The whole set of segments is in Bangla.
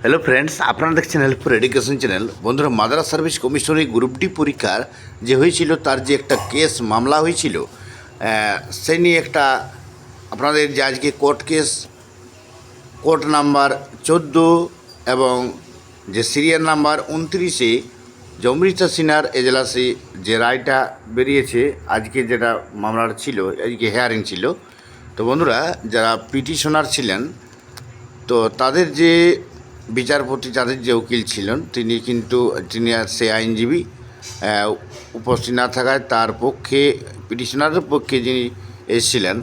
হ্যালো ফ্রেন্ডস আপনারা দেখছেন হেল্পফুল এডুকেশন চ্যানেল বন্ধুরা মাদ্রাস সার্ভিস কমিশনের গ্রুপ ডি পরীক্ষার যে হয়েছিল তার যে একটা কেস মামলা হয়েছিল আহ, সে নিয়ে একটা আপনাদের যে আজকে কোর্ট কেস কোর্ট নাম্বার চোদ্দ এবং যে সিরিয়াল নাম্বার উনত্রিশে যে অমৃতা সিনহার এজলাসে যে রায়টা বেরিয়েছে আজকে যেটা মামলার ছিল আজকে হেয়ারিং ছিল। তো বন্ধুরা যারা পিটিশনার ছিলেন তো তাদের যে বিচারপতি তাদের যে উকিল ছিলেন, তিনি কিন্তু, তিনি আর সে আইনজীবী উপস্থিত না থাকায় তার পক্ষে, পিটিশনারের পক্ষে যিনি এসেছিলেন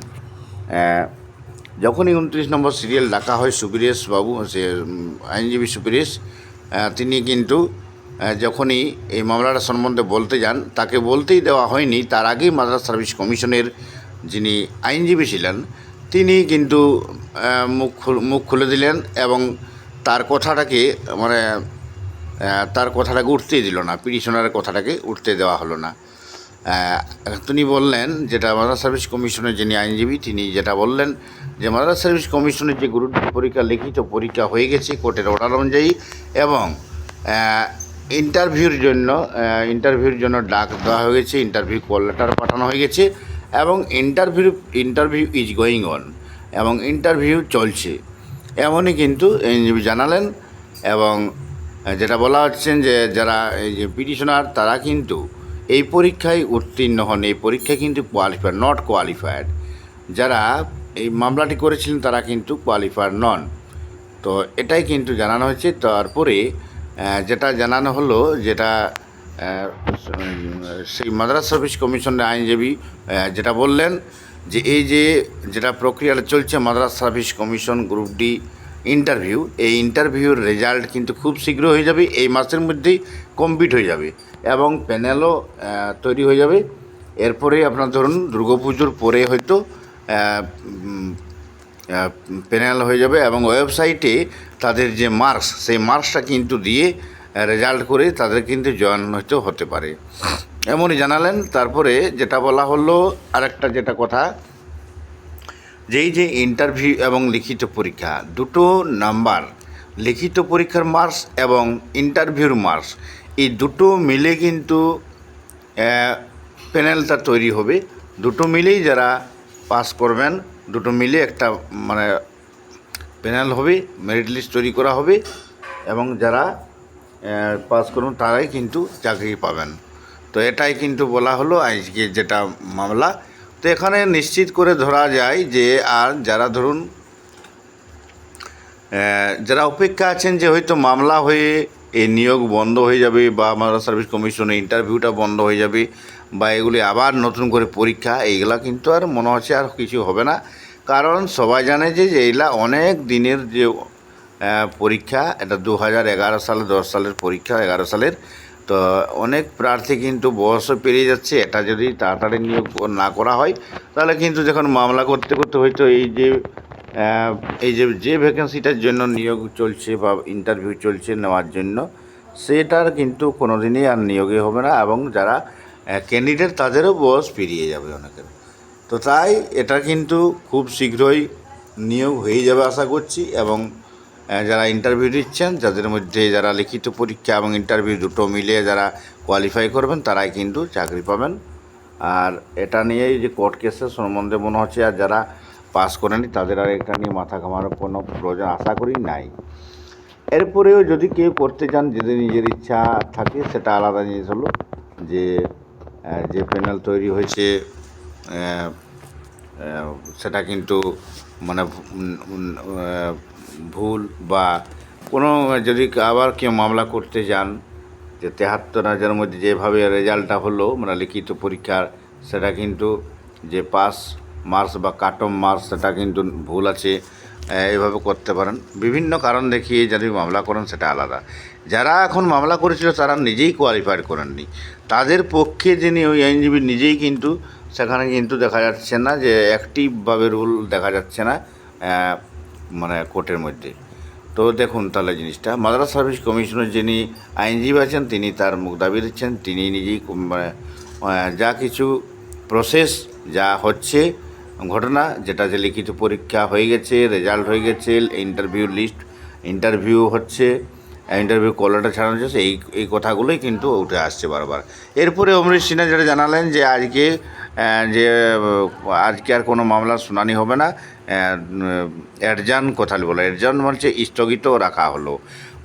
যখনই উনত্রিশ নম্বর সিরিয়াল ডাকা হয় সুবিরেশ বাবু, সে আইনজীবী সুবিরেশ তিনি কিন্তু যখনই এই মামলাটা সম্বন্ধে বলতে যান, তাকে বলতেই দেওয়া হয়নি। তার আগেই মাদ্রাস সার্ভিস কমিশনের যিনি আইনজীবী ছিলেন, তিনি কিন্তু মুখ মুখ খুলে দিলেন এবং তার কথাটাকে মানে তার কথাটাকে উঠতেই দিল না, পিটিশনারের কথাটাকে উঠতে দেওয়া হলো না। তিনি বললেন যেটা মাদ্রাস সার্ভিস কমিশনের যিনি আইনজীবী, তিনি যেটা বললেন যে মাদ্রাস সার্ভিস কমিশনের যে গুরুত্ব পরীক্ষা, লিখিত পরীক্ষা হয়ে গেছে কোর্টের অর্ডার অনুযায়ী এবং ইন্টারভিউর জন্য ইন্টারভিউর জন্য ডাক দেওয়া হয়ে গেছে, ইন্টারভিউ কল লেটার পাঠানো হয়ে গেছে এবং interview interview is going on এবং ইন্টারভিউ চলছে। এমনই কিন্তু আইনজীবী জানালেন এবং যেটা বলা হচ্ছেন যে যারা এই যে পিটিশনার, তারা কিন্তু এই পরীক্ষায় উত্তীর্ণ হন, এই পরীক্ষায় কিন্তু কোয়ালিফায়ার নট কোয়ালিফায়ার্ড যারা এই মামলাটি করেছিলেন, তারা কিন্তু কোয়ালিফায়ার নন। তো এটাই কিন্তু জানানো হয়েছে। তারপরে যেটা জানানো হলো, যেটা সেই মাদ্রাস সার্ভিস কমিশনের আইনজীবী যেটা বললেন যে এই যে যেটা প্রক্রিয়াটা চলছে, Madras service commission group D interview, এই ইন্টারভিউর রেজাল্ট কিন্তু খুব শীঘ্র হয়ে যাবে, এই মাসের মধ্যেই কমপ্লিট হয়ে যাবে এবং প্যানেলও তৈরি হয়ে যাবে। এরপরে আপনার ধরুন দুর্গাপুজোর পরে হয়তো প্যানেল হয়ে যাবে এবং ওয়েবসাইটে তাদের যে মার্কস, সেই মার্কসটা কিন্তু দিয়ে রেজাল্ট করে তাদের কিন্তু জয়েন হয়তো হতে পারে। এমনই জানালেন, তারপরে যেটা বলা হলো, আরেকটা যেটা কথা যেই যে ইন্টারভিউ এবং লিখিত পরীক্ষা, দুটো নাম্বার লিখিত পরীক্ষার মার্কস এবং ইন্টারভিউর মার্কস এই দুটো মিলে কিন্তু প্যানেলটা তৈরি হবে। দুটো মিলেই যারা পাস করবেন, দুটো মিলে একটা মানে প্যানেল হবে মেরিট লিস্ট তৈরি করা হবে, এবং যারা পাস করবেন, তারাই কিন্তু চাকরি পাবেন। তো এটাই কিন্তু বলা হলো আজকে যেটা মামলা। তো এখানে নিশ্চিত করে ধরা যায় যে আর যারা ধরুন যারা অপেক্ষা আছেন যে হয়তো মামলা হয়ে এই নিয়োগ বন্ধ হয়ে যাবে বা আমাদের সার্ভিস কমিশনে ইন্টারভিউটা বন্ধ হয়ে যাবে বা এগুলি আবার নতুন করে পরীক্ষা, এইগুলা কিন্তু আর মনে হচ্ছে আর কিছু হবে না। কারণ সবাই জানে যে যে এইগুলা অনেক দিনের যে পরীক্ষা, এটা দু হাজার এগারো সালে দশ সালের পরীক্ষা, এগারো সালের। তো অনেক প্রার্থী কিন্তু বয়সও পেরিয়ে যাচ্ছে। এটা যদি তাড়াতাড়ি নিয়োগ না করা হয়, তাহলে কিন্তু যখন মামলা করতে করতে হয়তো এই যে এই যে যে ভ্যাকেন্সিটার জন্য নিয়োগ চলছে বা ইন্টারভিউ চলছে নেওয়ার জন্য, সেটার কিন্তু কোনো দিনই আর নিয়োগে হবে না এবং যারা ক্যান্ডিডেট তাদেরও বয়স পেরিয়ে যাবে অনেকের। তো তাই এটা কিন্তু খুব শীঘ্রই নিয়োগ হয়ে যাবে আশা করছি এবং যারা ইন্টারভিউ দিচ্ছেন, যাদের মধ্যে যারা লিখিত পরীক্ষা এবং ইন্টারভিউ দুটো মিলিয়ে যারা কোয়ালিফাই করবেন, তারাই কিন্তু চাকরি পাবেন। আর এটা নিয়েই যে কোর্ট কেসের সম্বন্ধে মনে হচ্ছে, আর যারা পাস করেনি তাদের আর এটা নিয়ে মাথা ঘামানোর কোনো প্রয়োজন আশা করি নাই। এরপরেও যদি কেউ করতে চান, যদি নিজের ইচ্ছা থাকে, সেটা আলাদা জিনিস হলো যে যে প্যানেল তৈরি হয়েছে সেটা কিন্তু মানে ভুল বা কোনো, যদি আবার কেউ মামলা করতে যান, যে তেহাত্তর হাজারের মধ্যে যেভাবে রেজাল্টটা হলো মানে লিখিত পরীক্ষার, সেটা কিন্তু যে পাস মার্কস বা কাটম মার্কস, সেটা কিন্তু ভুল আছে এভাবে করতে পারেন। বিভিন্ন কারণ দেখিয়ে যদি মামলা করেন, সেটা আলাদা। যারা এখন মামলা করেছিল, তারা নিজেই কোয়ালিফাইড করেননি। তাদের পক্ষে যিনি ওই আইনজীবী, নিজেই কিন্তু সেখানে কিন্তু দেখা যাচ্ছে না যে অ্যাক্টিভভাবে রুল দেখা যাচ্ছে না মানে কোর্টের মধ্যে। তো দেখুন তাহলে জিনিসটা। মাদ্রাস সার্ভিস কমিশনের যিনি আইনজীবী আছেন, তিনি তার মুখ দাবি দিচ্ছেন, তিনি নিজেই মানে যা কিছু প্রসেস যা হচ্ছে, ঘটনা, যেটা যে লিখিত পরীক্ষা হয়ে গেছে রেজাল্ট হয়ে গেছে ইন্টারভিউ লিস্ট ইন্টারভিউ হচ্ছে ইন্টারভিউ কলারটা ছাড়ানো হচ্ছে এই এই কথাগুলোই কিন্তু উঠে আসছে বারবার। এরপরে অমরিশ সিনহা যেটা জানালেন যে আজকে যে আজকে আর কোনো মামলার শুনানি হবে না। অ্যাডজান কথা বলে অ্যাডজান বলছে স্থগিত রাখা হলো।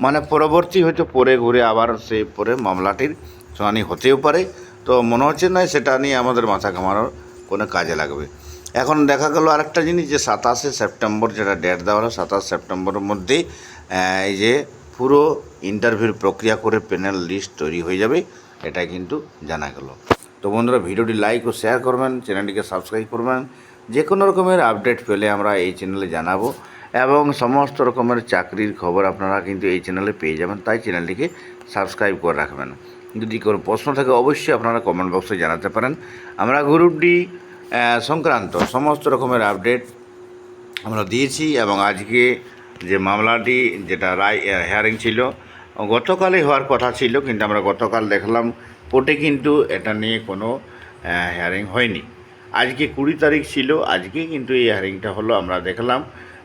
মানে পরবর্তী হয়তো পরে ঘুরে আবার সেই পরে মামলাটির শুনানি হতেও পারে। তো মনে হচ্ছে না সেটা নিয়ে আমাদের মাথা ঘামানোর কোনো কাজে লাগবে। এখন দেখা গেল আরেকটা জিনিস যে সাতাশে সেপ্টেম্বর যেটা ডেট দেওয়া হলো সাতাশ সেপ্টেম্বরের মধ্যেই আহ, এই যে পুরো ইন্টারভিউর প্রক্রিয়া করে প্যানেল লিস্ট তৈরি হয়ে যাবে এটা কিন্তু জানা গেল। তো বন্ধুরা, ভিডিওটি লাইক ও শেয়ার করবেন চ্যানেলটিকে সাবস্ক্রাইব করবেন। যে কোনো রকমের আপডেট পেলে আমরা এই চ্যানেলে জানাব এবং সমস্ত রকমের চাকরির খবর আপনারা কিন্তু এই চ্যানেলে পেয়ে যাবেন, তাই চ্যানেলটিকে সাবস্ক্রাইব করে রাখবেন। যদি কোনো প্রশ্ন থাকে, অবশ্যই আপনারা কমেন্ট বক্সে জানাতে পারেন। আমরা গ্রুপ ডি সংক্রান্ত সমস্ত রকমের আপডেট আমরা দিয়েছি এবং আজকে যে মামলাটি, যেটা রায় হেয়ারিং ছিল গতকালে হওয়ার কথা ছিল, কিন্তু আমরা গতকাল দেখলাম কোর্টে কিন্তু এটা নিয়ে কোনো হেয়ারিং হয়নি। আজকে কুড়ি তারিখ ছিল, আজকে কিন্তু এই হেয়ারিংটা হলো, আমরা দেখলাম।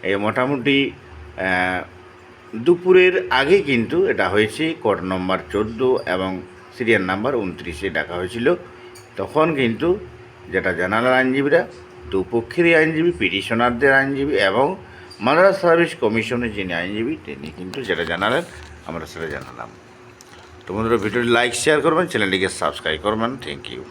এই মোটামুটি দুপুরের আগে কিন্তু এটা হয়েছে, কোর্ট নম্বর চোদ্দ এবং সিরিয়াল নাম্বার উনত্রিশে ডাকা হয়েছিল। তখন কিন্তু যেটা জানালেন আইনজীবীরা, দুপক্ষেরই আইনজীবী, পিটিশনারদের আইনজীবী এবং মাদ্রাস সার্ভিস কমিশনের যিনি আইনজীবী, তিনি কিন্তু যেটা জানালেন, আমরা সেটা জানালাম। তো বন্ধুরা ভিডিওটি লাইক শেয়ার করবেন চ্যানেলটিকে সাবস্ক্রাইব করবেন। Thank you